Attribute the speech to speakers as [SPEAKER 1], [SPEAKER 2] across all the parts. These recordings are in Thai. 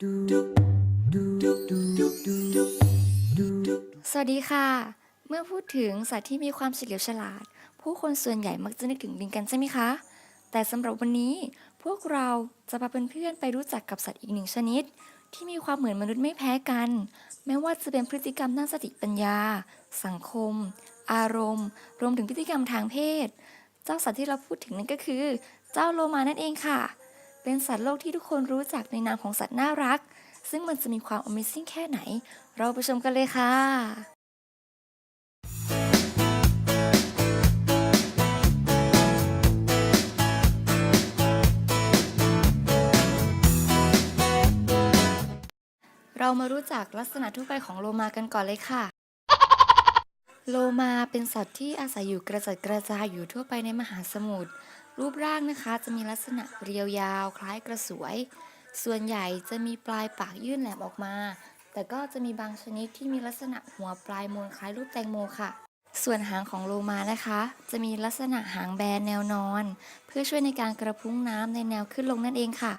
[SPEAKER 1] สวัสดีค่ะ เมื่อพูดถึงสัตว์ที่มีความเฉลียวฉลาด ผู้คนส่วนใหญ่มักจะนึกถึงลิงกันใช่ไหมคะ แต่สำหรับวันนี้พวกเราจะพาเพื่อนๆไปรู้จักกับสัตว์อีกหนึ่งชนิด ที่มีความเหมือนมนุษย์ไม่แพ้กันไม่ว่าจะเป็นพฤติกรรมด้านสติปัญญา สังคม อารมณ์ รวมถึงพฤติกรรมทางเพศ เจ้าสัตว์ที่เราพูดถึงนั่นก็คือ เจ้าโลมานั่นเองค่ะ เป็นสัตว์โลกที่ทุกคนรู้จักในนามของสัตว์น่ารัก ซึ่งมันจะมีความ Amazing แค่ไหน เราไปชมกันเลยค่ะเรามารู้จักลักษณะทั่วไปของโลมากันก่อนเลยค่ะ โลมาเป็นสัตว์ที่อาศัยอยู่กระจัดกระจายอยู่ทั่วไปในมหาสมุทร รูปร่างนะคะจะมีลักษณะเรียวยาวคล้ายกระสวย ส่วนใหญ่จะมีปลายปากยื่นแหลมออกมา แต่ก็จะมีบางชนิดที่มีลักษณะหัวปลายมนคล้ายรูปแตงโมค่ะ ส่วนหางของโลมานะคะ จะมีลักษณะหางแบนแนวนอน เพื่อช่วยในการกระพุ้งน้ำในแนวขึ้นลงนั่นเองค่ะ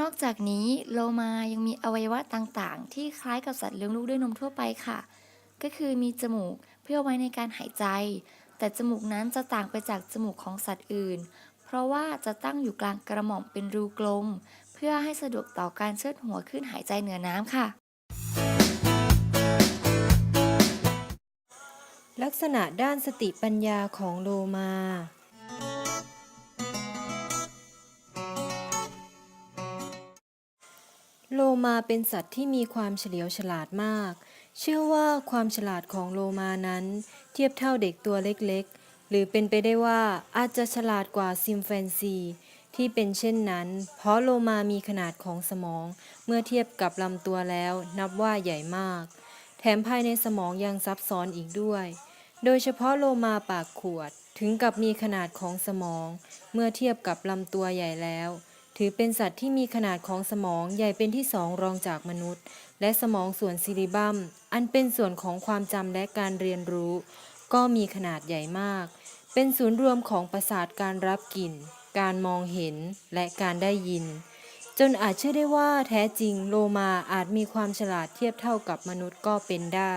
[SPEAKER 1] นอกจากนี้โลมายังมีอวัยวะต่างๆ ที่คล้ายกับสัตว์เลี้ยงลูกด้วยนมทั่วไปค่ะ ก็คือมีจมูกเพื่อไว้ในการหายใจ แต่จมูกนั้นจะต่างไปจากจมูกของสัตว์อื่น เพราะว่าจะตั้งอยู่กลางกระหม่อมเป็นรูกลม เพื่อให้สะดวกต่อการเชิดหัวขึ้นหายใจเหนือน้ำค่ะ
[SPEAKER 2] ลักษณะด้านสติปัญญาของโลมาโลมาเป็นสัตว์ที่มีความเฉลียวฉลาดมาก เชื่อว่าความฉลาดของโลมานั้น เทียบเท่าเด็กตัวเล็กๆ หรือเป็นไปได้ว่าอาจจะฉลาดกว่าซิมแฟนซี ที่เป็นเช่นนั้น เพราะโลมามีขนาดของสมอง เมื่อเทียบกับลำตัวแล้ว นับว่าใหญ่มาก แถมภายในสมองยังซับซ้อนอีกด้วย โดยเฉพาะโลมาปากขวดถึงกับมีขนาดของสมอง เมื่อเทียบกับลำตัวใหญ่แล้ว ถือเป็นสัตว์ที่มีขนาดของสมองใหญ่เป็นที่สองรองจากมนุษย์ และสมองส่วนซิริบัม อันเป็นส่วนของความจำและการเรียนรู้ ก็มีขนาดใหญ่มาก เป็นศูนย์รวมของประสาทการรับกลิ่น การมองเห็นและการได้ยิน จนอาจเชื่อได้ว่าแท้จริงโลมาอาจมีความฉลาดเทียบเท่ากับมนุษย์ก็เป็นได้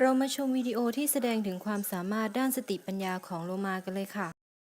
[SPEAKER 2] เรามาชมวิดีโอที่แสดงถึงความสามารถด้านสติปัญญาของโลมากันเลยค่ะ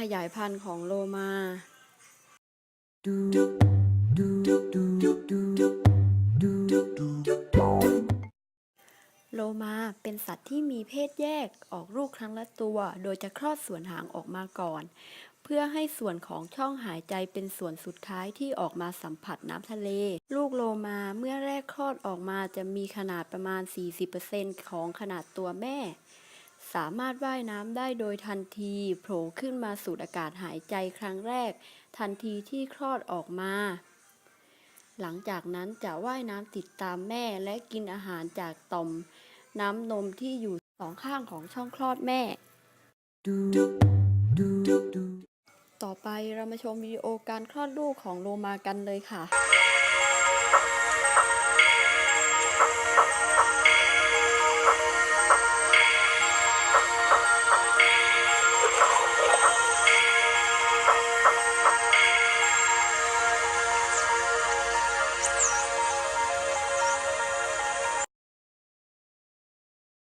[SPEAKER 3] ขยายพันธุ์ของโลมา โลมาเป็นสัตว์ที่มีเพศแยกออกลูกครั้งละตัว โดยจะคลอดส่วนหางออกมาก่อน เพื่อให้ส่วนของช่องหายใจเป็นส่วนสุดท้ายที่ออกมาสัมผัสน้ำทะเล ลูกโลมาเมื่อแรกคลอดออกมาจะมีขนาดประมาณ 40%ของขนาดตัวแม่ สามารถว่ายน้ำได้โดยทันทีโผล่ขึ้นมาสูดอากาศหายใจครั้งแรก ทันทีที่คลอดออกมา หลังจากนั้นจะว่ายน้ำติดตามแม่และกินอาหารจากต่อม น้ำนมที่อยู่สองข้างของช่องคลอดแม่ ต่อไปเรามาชมวิดีโอการคลอดลูกของโลมากันเลยค่ะ